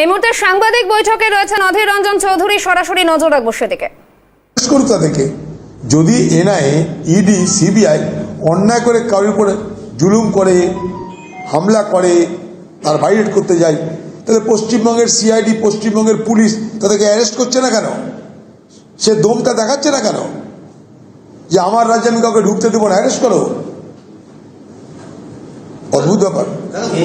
এই মুহূর্তে সাংবাদিক বৈঠকে রয়েছেন অধীর রঞ্জন চৌধুরী। সরাসরি নজর রাখব সেদিকে। করুক তাদেরকে যদি এনআইএ ইডি সিবিআই অন্যায় করে কারোর উপরে জুলুম করে হামলা করে তার ভাইলেট করতে যায় তাহলে পশ্চিমবঙ্গের সিআইডি পশ্চিমবঙ্গের পুলিশ তাদেরকে অ্যারেস্ট করছে না কেন? সে দমটা দেখাচ্ছে না কেন? যে আমার রাজ্যে আমি কাউকে ঢুকতে দেবো না অ্যারেস্ট করো। অদ্ভুত ব্যাপার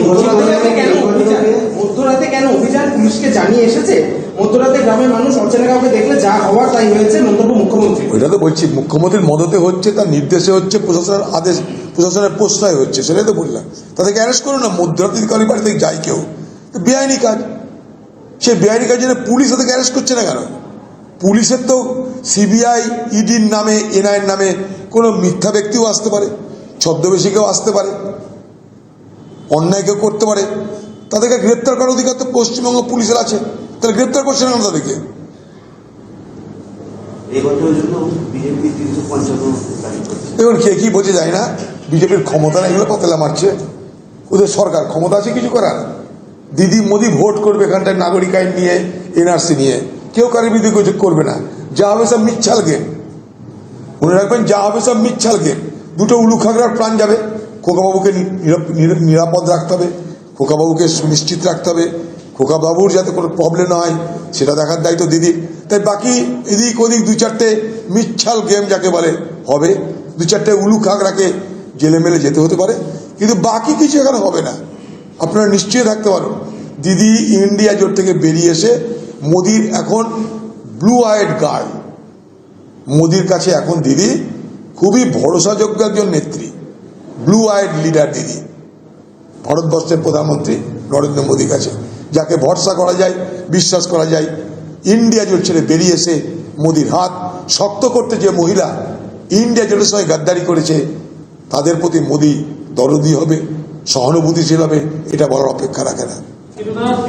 মধ্যরাতে কেন অভিযান মধ্যরাতে কেন অভিযান পুলিশকে জানিয়ে এসেছে, মধ্যরাতে গ্রামের মানুষ অচেনা কাউকে দেখলে যা হওয়ার তাই হয়েছে, মন্তব্য মুখ্যমন্ত্রী ওইটা তো বলছি, মুখ্যমন্ত্রীর মদতে হচ্ছে, তার নির্দেশে হচ্ছে, প্রশাসনের আদেশ, প্রশাসনের প্রশ্রয় হচ্ছে, সেটাই তো বললাম। তাদেরকে অ্যারেস্ট করুন না মধ্যরাত্রি কারোর বাড়িতে যায় কেউ, তো বেআইনি কাজ। সে বেআইনি কাজের জন্য পুলিশ তাদেরকে অ্যারেস্ট করছে না কেন? পুলিশের তো সিবিআই, ইডির নামে, এনআইয়ের নামে কোনো মিথ্যা ব্যক্তিও আসতে পারে ছদ্মবেশী কেউ আসতে পারে অন্যায় কেউ করতে পারে। তাদেরকে গ্রেপ্তার করার অধিকার তো পশ্চিমবঙ্গ পুলিশের আছে। তাহলে গ্রেপ্তার করছে না তাদেরকে? দেখুন কে কি বোঝে যায় না। বিজেপির ক্ষমতা না এগুলো পাতলা মারছে। ওদের সরকার ক্ষমতা আছে কিছু করার? দিদি মোদি ভোট করবে এখানটায় নাগরিক আইন নিয়ে এনআরসি নিয়ে। কেউ কারোর বিরুদ্ধে কিছু করবে না। যা হবে সব মিচ্ছাল গেম মনে রাখবেন যা হবে সব মিচ্ছাল গেম দুটো উলুখাগড়ার প্রাণ যাবে। খোকাবাবুকে নিরা- নিরাপদ রাখতে হবে। খোকাবাবুকে সুনিশ্চিত রাখতে হবে। খোকাবাবুর যাতে কোনো প্রবলেম হয়, সেটা দেখার দায়িত্ব দিদি। তাই বাকি এদিক ওদিক দু চারটে মিচ্ছাল গেম যাকে বলে, হবে। দু চারটে উলু খাগড়াকে জেলে মেলে যেতে হতে পারে। কিন্তু বাকি কিছু এখানে হবে না। আপনারা নিশ্চয়ই থাকতে পারুন। দিদি ইন্ডিয়া জোট থেকে বেরিয়ে এসে মোদির এখন ব্লু আইড গার্ড মোদির কাছে এখন দিদি খুবই ভরসাযোগ্য একজন নেত্রী। ব্লু আইড লিডার দিদি। ভারতবর্ষের প্রধানমন্ত্রী নরেন্দ্র মোদীর কাছে, যাকে ভরসা করা যায়, বিশ্বাস করা যায়, ইন্ডিয়া জোট ছেড়ে বেরিয়ে এসে মোদির হাত শক্ত করতে যে মহিলা ইন্ডিয়া জোটের সঙ্গে গাদ্দারি করেছে, তাদের প্রতি মোদী দরদি হবে, সহানুভূতিশীল হবে, এটা বলার অপেক্ষা রাখে না।